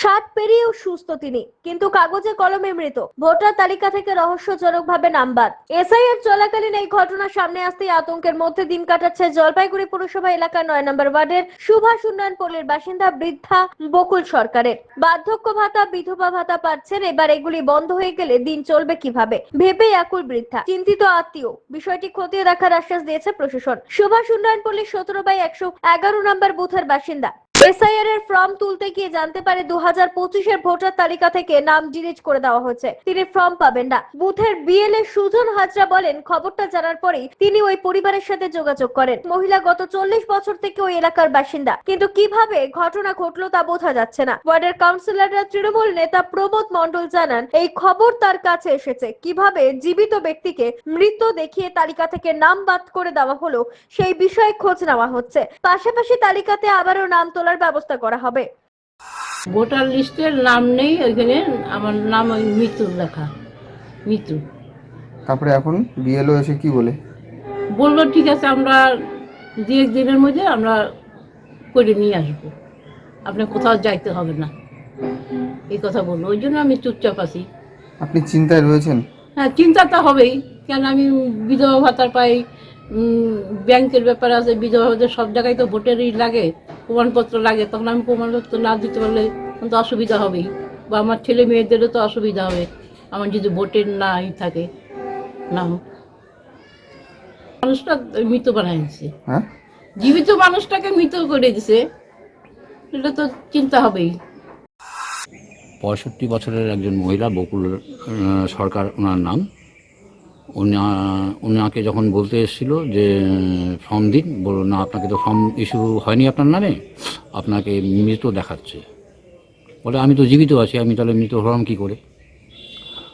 ষাট পেরিয়েও সুস্থ তিনি, কিন্তু কাগজে কলমে মৃত। ভোটার তালিকা থেকে রহস্যজনকভাবে নাম বাদ এসআইআর চলাকালীন এই ঘটনা সামনে আসতেই আতঙ্কের মধ্যে দিন কাটাচ্ছে জলপাইগুড়ি পুরসভা এলাকার নয় নম্বর ওয়ার্ডের সুভাষ উন্নয়ন পল্লীর বাসিন্দা বৃদ্ধা বকুল সরকারের। বার্ধক্য ভাতা, বিধবা ভাতা পাচ্ছেন, এবার এগুলি বন্ধ হয়ে গেলে দিন চলবে কীভাবে? ভেবে আকুল বৃদ্ধা। চিন্তিত আত্মীয়। বিষয়টি খতিয়ে দেখার আশ্বাস দিয়েছে প্রশাসন। সুভাষ উন্নয়ন পল্লী সতেরো বাই একশো এগারো নম্বর বুথের বাসিন্দা। এসআইআর এর ফর্ম তুলতে গিয়ে জানতে পারে দু হাজার ভোটার তালিকা থেকে নাম ডিলিট করে দেওয়া হয়েছে। তিনি ফর্ম পাবেন না। বুথের বিএলএ সুজন হাজরা বলেন, খবরটা জানার পরেই তিনি ওই পরিবারের সাথে যোগাযোগ করেন। মহিলা গত চল্লিশ বছর থেকে ওই এলাকার বাসিন্দা। কিন্তু কীভাবে ঘটনা ঘটলো তা বোঝা যাচ্ছে না। ওয়ার্ডের কাউন্সিলররা তৃণমূল নেতা প্রমোদ মন্ডল জানান, এই খবর তার কাছে এসেছে। কীভাবে জীবিত ব্যক্তিকে মৃত দেখিয়ে তালিকা থেকে নাম বাদ করে দেওয়া হলো সেই বিষয়ে খোঁজ নেওয়া হচ্ছে। পাশাপাশি তালিকাতে আবারও নাম তোলার ব্যবস্থা করা হবে। ভোটার লিস্টের নাম নেই ওইখানে আমার নাম ওই মৃত্যু লেখা মৃত্যু তারপরে এখন বিএলও এসে কি বলে? বলল ঠিক আছে আমরা দু এক দিনের মধ্যে আমরা করে নিয়ে আসব। আপনি কোথাও যাইতে হবে না। এই কথা বলল। ওই জন্য আমি চুপচাপ আছি। আপনি চিন্তায় রয়েছেন? হ্যাঁ চিন্তা তো হবেই। কেন আমি বিধবা ভাতার পাই ব্যাংকের ব্যাপার আছে বিধবা ভাতা সব জায়গায় তো ভোটেরই লাগে প্রমাণপত্র লাগে তখন আমি প্রমাণপত্র না দিতে পারলে তখন তো অসুবিধা হবেই। বা আমার ছেলে মেয়েদেরও তো অসুবিধা হবে আমার যদি ভোটের নাই থাকে নাম মানুষটা মৃত বানাই দিছে হ্যাঁ? জীবিত মানুষটাকে মৃত করে দিছে এটা তো চিন্তা হবেই। পঁয়ষট্টি বছরের একজন মহিলা বকুল সরকার ওনার নাম? উনি ওনাকে যখন বলতে এসেছিল যে, ফর্ম দিন, বলল, না, আপনাকে তো ফর্ম ইস্যু হয়নি আপনার নামে, আপনাকে মৃত দেখাচ্ছে। বলে, আমি তো জীবিত আছি, আমি তাহলে মৃত হলাম কী করে?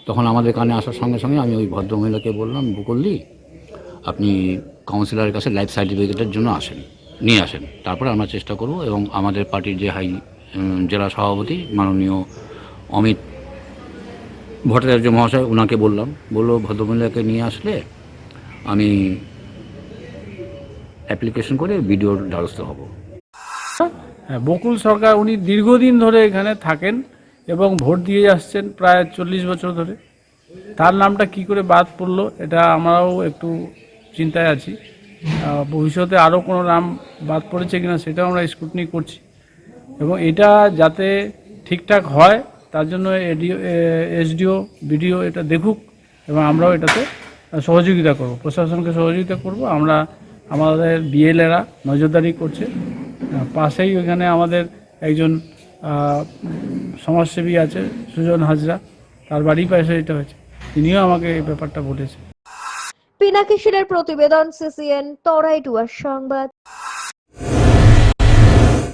তখন আমাদের কানে আসার সঙ্গে সঙ্গে আমি ওই ভদ্রমহিলাকে বললাম বকুলদি আপনি কাউন্সিলরের কাছে লাইফ সার্টিফিকেটের জন্য আসেন, নিয়ে আসেন। তারপরে আমরা চেষ্টা করব এবং আমাদের পার্টির যে হাই জেলা সভাপতি মাননীয় অমিত ভট্টাচার্য মহাশয় ওনাকে বললাম, বলল, ভদ্রমহিলাকে নিয়ে আসলে আমি অ্যাপ্লিকেশন করে ভিডিওর দ্বারস্থ হব। হ্যাঁ বকুল সরকার উনি দীর্ঘদিন ধরে এখানে থাকেন এবং ভোট দিয়ে আসছেন প্রায় চল্লিশ বছর ধরে। তার নামটা কি করে বাদ পড়ল, এটা আমরাও একটু চিন্তায় আছি। ভবিষ্যতে আরও কোনো নাম বাদ পড়েছে কিনা সেটাও আমরা স্ক্রুটনি করছি। এবং এটা যাতে ঠিকঠাক হয় তার জন্য এডিও এসডিও, বিডিও এটা দেখুক এবং আমরাও এটাতে সহযোগিতা করব। প্রশাসনকে সহযোগিতা করব। আমরা আমাদের বিএলএরা নজরদারি করছে। পাশেই ওখানে আমাদের একজন সমাজসেবী আছে, সুজন হাজরা। তার বাড়ির পাশে এটা হয়েছে। তিনিও আমাকে এই ব্যাপারটা বলেছে। পিনাকি প্রতিবেদন, সিসিএন, তরাই টুয়ার সংবাদ।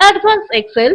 Advanced Excel.